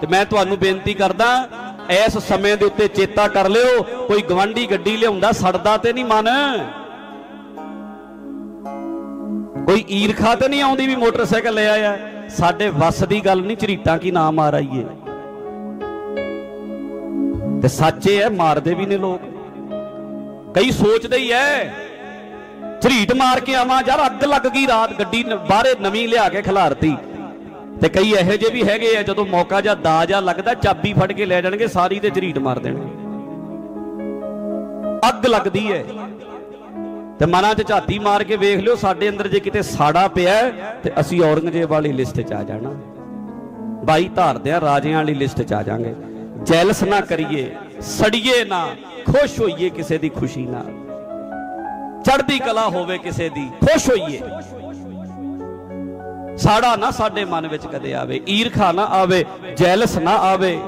ਤੇ ਮੈਂ ਤੁਹਾਨੂੰ ਬੇਨਤੀ ਕਰਦਾ, ਇਸ ਸਮੇਂ ਦੇ ਉੱਤੇ ਚੇਤਾ ਕਰ ਲਿਓ, ਕੋਈ ਗਵੰਡੀ ਗੱਡੀ ਲਿਆਉਂਦਾ, ਸੜਦਾ ਤੇ ਨਹੀਂ ਮਨ। ਕੋਈ ਈਰਖਾ ਤੇ ਨਹੀਂ ਆਉਂਦੀ ਵੀ ਮੋਟਰਸਾਈਕਲ ਲੈ ਆਇਆ। ਸਾਡੇ ਵੱਸ ਦੀ ਗੱਲ ਨਹੀਂ, ਝਰੀਟਾਂ ਕੀ ਨਾ ਮਾਰ ਆਈਏ ਤੇ ਸੱਚੇ ਐ ਮਾਰਦੇ ਵੀ ਨੇ ਲੋਕ। ਕਈ ਸੋਚਦੇ ਹੀ ਐ, ਝਰੀਟ ਮਾਰ ਕੇ ਆਵਾਂ, ਯਾਰ ਅੱਗ ਲੱਗ ਗਈ ਰਾਤ, ਗੱਡੀ ਬਾਹਰੇ ਨਵੀਂ ਲਿਆ ਕੇ ਖਿਲਾਰਤੀ। ਤੇ ਕਈ ਇਹੋ ਜਿਹੇ ਵੀ ਹੈਗੇ ਆ, ਜਦੋਂ ਮੌਕਾ ਜਾਂ ਦਾ ਜਾਂ ਲੱਗਦਾ, ਚਾਬੀ ਫੜ ਕੇ ਲੈ ਜਾਣਗੇ, ਸਾਰੀ ਤੇ ਝਰੀਟ ਮਾਰ ਦੇਣਗੇ। ਅੱਗ ਲੱਗਦੀ ਹੈ। ਤੇ ਮਨਾਂ 'ਚ ਝਾਤੀ ਮਾਰ ਕੇ ਵੇਖ ਲਿਓ, ਸਾਡੇ ਅੰਦਰ ਜੇ ਕਿਤੇ ਸਾੜਾ ਪਿਆ ਤੇ ਅਸੀਂ ਔਰੰਗਜ਼ੇਬ ਵਾਲੀ ਲਿਸਟ 'ਚ ਆ ਜਾਣਾ। ਬਾਈ ਧਾਰਦਿਆਂ ਰਾਜਿਆਂ ਵਾਲੀ ਲਿਸਟ 'ਚ ਆ ਜਾਾਂਗੇ। ਜੈਲਸ ਨਾ ਕਰੀਏ, ਸੜੀਏ ਨਾ, ਖੁਸ਼ ਹੋਈਏ ਕਿਸੇ ਦੀ ਖੁਸ਼ੀ ਨਾਲ। ਚੜ੍ਹਦੀ ਕਲਾ ਹੋਵੇ ਕਿਸੇ ਦੀ, ਖੁਸ਼ ਹੋਈਏ। ਸਾੜਾ ਨਾ ਸਾਡੇ ਮਨ ਵਿੱਚ ਕਦੇ ਆਵੇ ਈਰਖਾ ਨਾ ਆਵੇ ਜੈਲਸ ਨਾ ਆਵੇ।